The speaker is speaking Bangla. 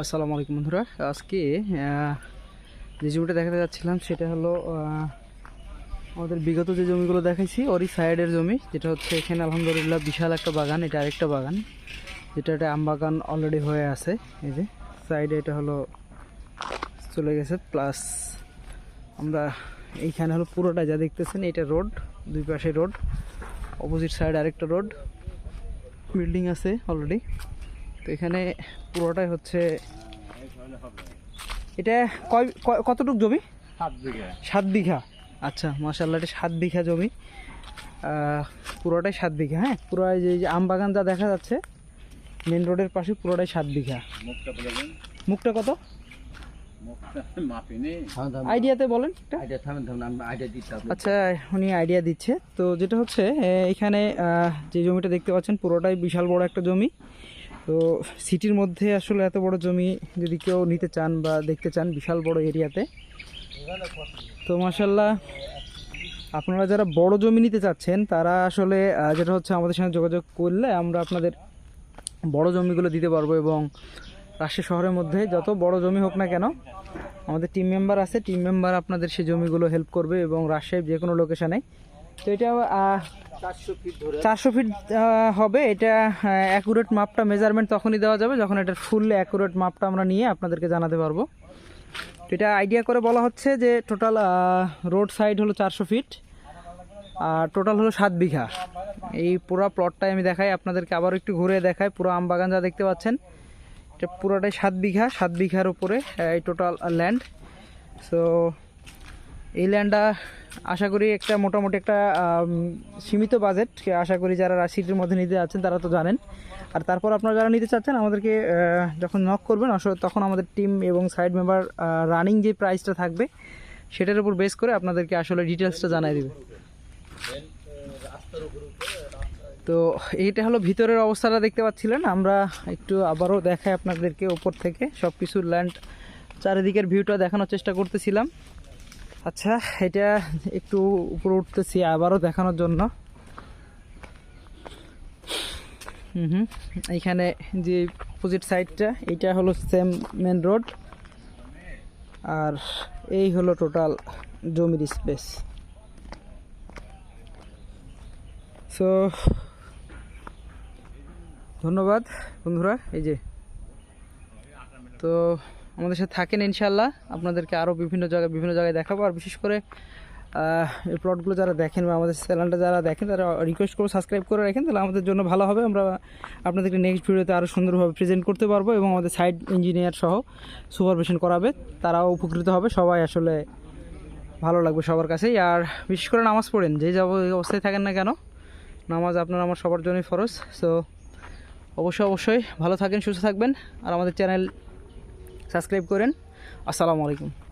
আসসালামু আলাইকুম বন্ধুরা। আজকে যে জমিটা দেখাতে যাচ্ছিলাম, সেটা হলো আমাদের বিগত যে জমিগুলো দেখাইছি, ওরই সাইডের জমি, যেটা হচ্ছে এখানে আলহামদুলিল্লাহ বিশাল একটা বাগান, এটা আরেকটা বাগান, যেটা একটা আম বাগান অলরেডি হয়ে আছে, এই যে। সাইডে এটা হলো, চলে গেছে প্লাস আমরা এইখানে হলো পুরোটা যা দেখতেছেন, এটা রোড, দুই পাশে রোড অপোজিট সাইড আরেকটা রোড বিল্ডিং আছে অলরেডি তো এখানে পুরোটাই হচ্ছে এটা কয় কতটুক জমি? সাত বিঘা। সাত বিঘা। আচ্ছা মাসাল্লাহ এটা সাত বিঘা জমি। পুরোটাই সাত বিঘা হ্যাঁ? পুরো এই যে আম বাগান যা দেখা যাচ্ছে মেন রোডের পাশে পুরোটাই সাত বিঘা। মুখটা কত? আইডিয়াতে বলেন। আচ্ছা উনি আইডিয়া দিচ্ছে। তো যেটা হচ্ছে এখানে যে জমিটা দেখতে পাচ্ছেন পুরোটাই বিশাল বড় একটা জমি। তো সিটির মধ্যে আসলে এত বড় জমি যদি কেউ নিতে চান বা দেখতে চান, বিশাল বড় এরিয়াতে। তো মাসাল্লাহ আপনারা যারা বড় জমি নিতে চাচ্ছেন, তারা আসলে যেটা হচ্ছে আমাদের সঙ্গে যোগাযোগ করলে আমরা আপনাদের বড় জমিগুলো দিতে পারব এবং রাজশাহী শহরের মধ্যে যত বড় জমি হোক না কেন, আমাদের টিম মেম্বার আছে টিম মেম্বার আপনাদের সেই জমিগুলো হেল্প করবে এবং রাজশাহীর যে কোনো লোকেশানে তো এটা চারশো ফিট হবে। এটা অ্যাকুরেট মাপটা মেজারমেন্ট তখনই দেওয়া যাবে যখন এটার ফুল অ্যাকুরেট মাপটা আমরা নিয়ে আপনাদেরকে জানাতে পারব। তো এটা আইডিয়া করে বলা হচ্ছে যে টোটাল রোড সাইড হলো চারশো ফিট আর টোটাল হলো সাত বিঘা। এই পুরো প্লটটাই আমি দেখাই আপনাদেরকে আবার একটু ঘুরে দেখাই। পুরো আম বাগান যা দেখতে পাচ্ছেন এটা পুরোটাই সাত বিঘা সাত বিঘার উপরে এই টোটাল ল্যান্ড সো এই ল্যান্ডটা আশা করি একটা মোটামুটি একটা সীমিত বাজেট আশা করি যারা সিটির মধ্যে নিতে যাচ্ছেন, তারা তো জানেন। আর তারপর আপনারা যারা নিতে চাচ্ছেন, আমাদেরকে যখন নক করবেন তখন আমাদের টিম এবং সাইড মেম্বার রানিং যে প্রাইসটা থাকবে, সেটার উপর বেস করে আপনাদেরকে আসলে ডিটেলসটা জানাই দেবে। তো এইটা হলো ভিতরের অবস্থাটা দেখতে পাচ্ছিলেন। আমরা একটু আবারও দেখাই আপনাদেরকে ওপর থেকে। সব কিছুর ল্যান্ড চারিদিকের ভিউটা দেখানোর চেষ্টা করতেছিলাম। আচ্ছা এটা একটু উপরে উঠতেছি আবারও দেখানোর জন্য। হুম এইখানে যে অপোজিট সাইডটা এইটা হলো সেম মেন রোড আর এই হলো টোটাল জমির স্পেস সো ধন্যবাদ বন্ধুরা, এই যে। তো আমাদের সাথে থাকেন ইনশাল্লাহ আপনাদেরকে আরও বিভিন্ন জায়গায় বিভিন্ন জায়গায় দেখাবো। আর বিশেষ করে এই প্লটগুলো যারা দেখেন বা আমাদের চ্যানেলটা যারা দেখেন, তারা রিকোয়েস্ট করে সাবস্ক্রাইব করে রাখেন, তাহলে আমাদের জন্য ভালো হবে। আমরা আপনাদেরকে নেক্সট ভিডিওতে আরও সুন্দরভাবে প্রেজেন্ট করতে পারব এবং আমাদের সাইড ইঞ্জিনিয়ার সহ সুপারভিশন করাবে। তারাও উপকৃত হবে। সবাই আসলে ভালো লাগবে সবার কাছেই। আর বিশেষ করে নামাজ পড়েন, যে যাব অবস্থায় থাকেন না কেন, নামাজ আপনার আমার সবার জন্যই ফরজ। সো অবশ্যই অবশ্যই ভালো থাকেন, সুস্থ থাকবেন। আর আমাদের চ্যানেল সাবস্ক্রাইব করেন। আসসালামু আলাইকুম।